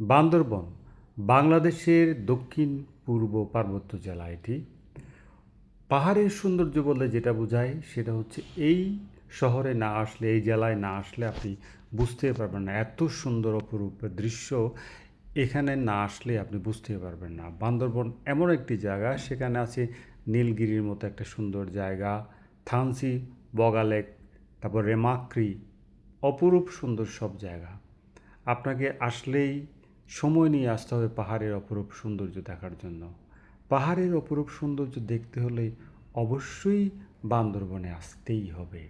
বান্দরবন, বাংলাদেশের দক্ষিণ পূর্ব পার্বত্য জেলা এটি। পাহাড়ের সৌন্দর্য বলতে যেটা বোঝায় সেটা হচ্ছে এই শহরে না আসলে, এই জেলায় না আসলে আপনি বুঝতে পারবেন না। এত সুন্দর অপরূপ দৃশ্য এখানে না আসলে আপনি বুঝতে পারবেন না। বান্দরবন এমন একটি জায়গা, সেখানে আছে নীলগিরির মতো একটা সুন্দর জায়গা থানসি বগালেক, তারপর রেমাক্রি, অপরূপ সুন্দর সব জায়গা। আপনাকে আসলেই সময় নিয়ে আসতে হবে পাহাড়ের অপরূপ সৌন্দর্য দেখার জন্য। পাহাড়ের অপরূপ সৌন্দর্য দেখতে হলে অবশ্যই বান্দরবনে আসতেই হবে।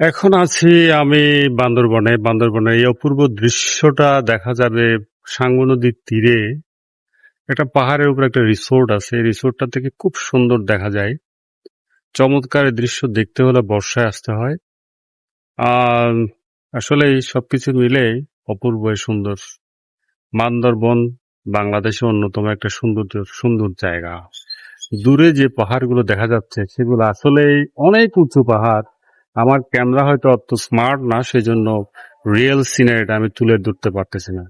এখন আছি আমি বান্দরবনে। বান্দরবনে এই অপূর্ব দৃশ্যটা দেখা যাবে সাঙ্গু নদীর তীরে। একটা পাহাড়ের উপর একটা রিসোর্ট আছে। রিসোর্টটা থেকে খুব সুন্দর দেখা যায়। চমৎকার দৃশ্য দেখতে হলে বর্ষায় আসতে হয়। আর আসলে সবকিছু মিলে অপূর্ব সুন্দর। বান্দরবন বাংলাদেশের অন্যতম একটা সুন্দর সুন্দর জায়গা। দূরে যে পাহাড়গুলো দেখা যাচ্ছে, সেগুলো আসলে অনেক উঁচু পাহাড়। আমার ক্যামেরা হয়তো অত স্মার্ট না, সেজন্য রিয়েল সিনারিটা আমি তুলে ধরতে পারতেছি না।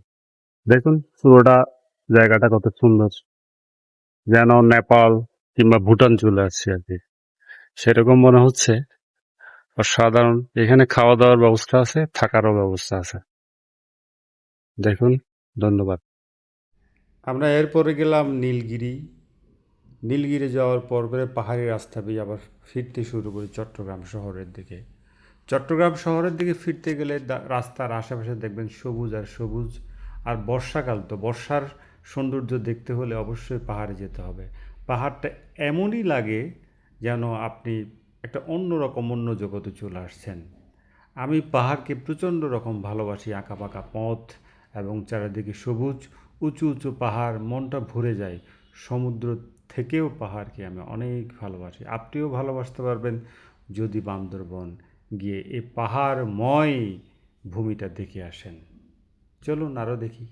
দেখুন, পুরোটা জায়গাটা কত সুন্দর। যেন নেপাল কিংবা ভুটান চলে আসছে আর কি। সেরকম মনে হচ্ছে। সাধারণ এখানে খাওয়া দাওয়ার ব্যবস্থা আছে, থাকারও ব্যবস্থা আছে। দেখুন, ধন্যবাদ। আমরা এরপরে গেলাম নীলগিরি। নীলগিরি যাওয়ার পর পরে পাহাড়ি রাস্তা দিয়ে আবার ফিরতে শুরু করি চট্টগ্রাম শহরের দিকে। চট্টগ্রাম শহরের দিকে ফিরতে গেলে রাস্তার আশেপাশে দেখবেন সবুজ আর সবুজ, আর বর্ষাকাল তো। বর্ষার সৌন্দর্য দেখতে হলে অবশ্যই পাহাড়ে যেতে হবে। পাহাড়টা এমনই লাগে যেন আপনি একটা অন্যরকম অন্য জগতে চলে আসছেন। আমি পাহাড়কে প্রচণ্ড রকম ভালোবাসি আঁকা পাকা পথ এবং চারিদিকে সবুজ, উঁচু উঁচু পাহাড়, মনটা ভরে যায়। সমুদ্র থেকেও পাহাড়কে আমি অনেক ভালোবাসি। আপনিও ভালোবাসতে পারবেন যদি বান্দরবন গিয়ে এ পাহাড়ময় ভূমিটা দেখে আসেন। চলুন আরও দেখি।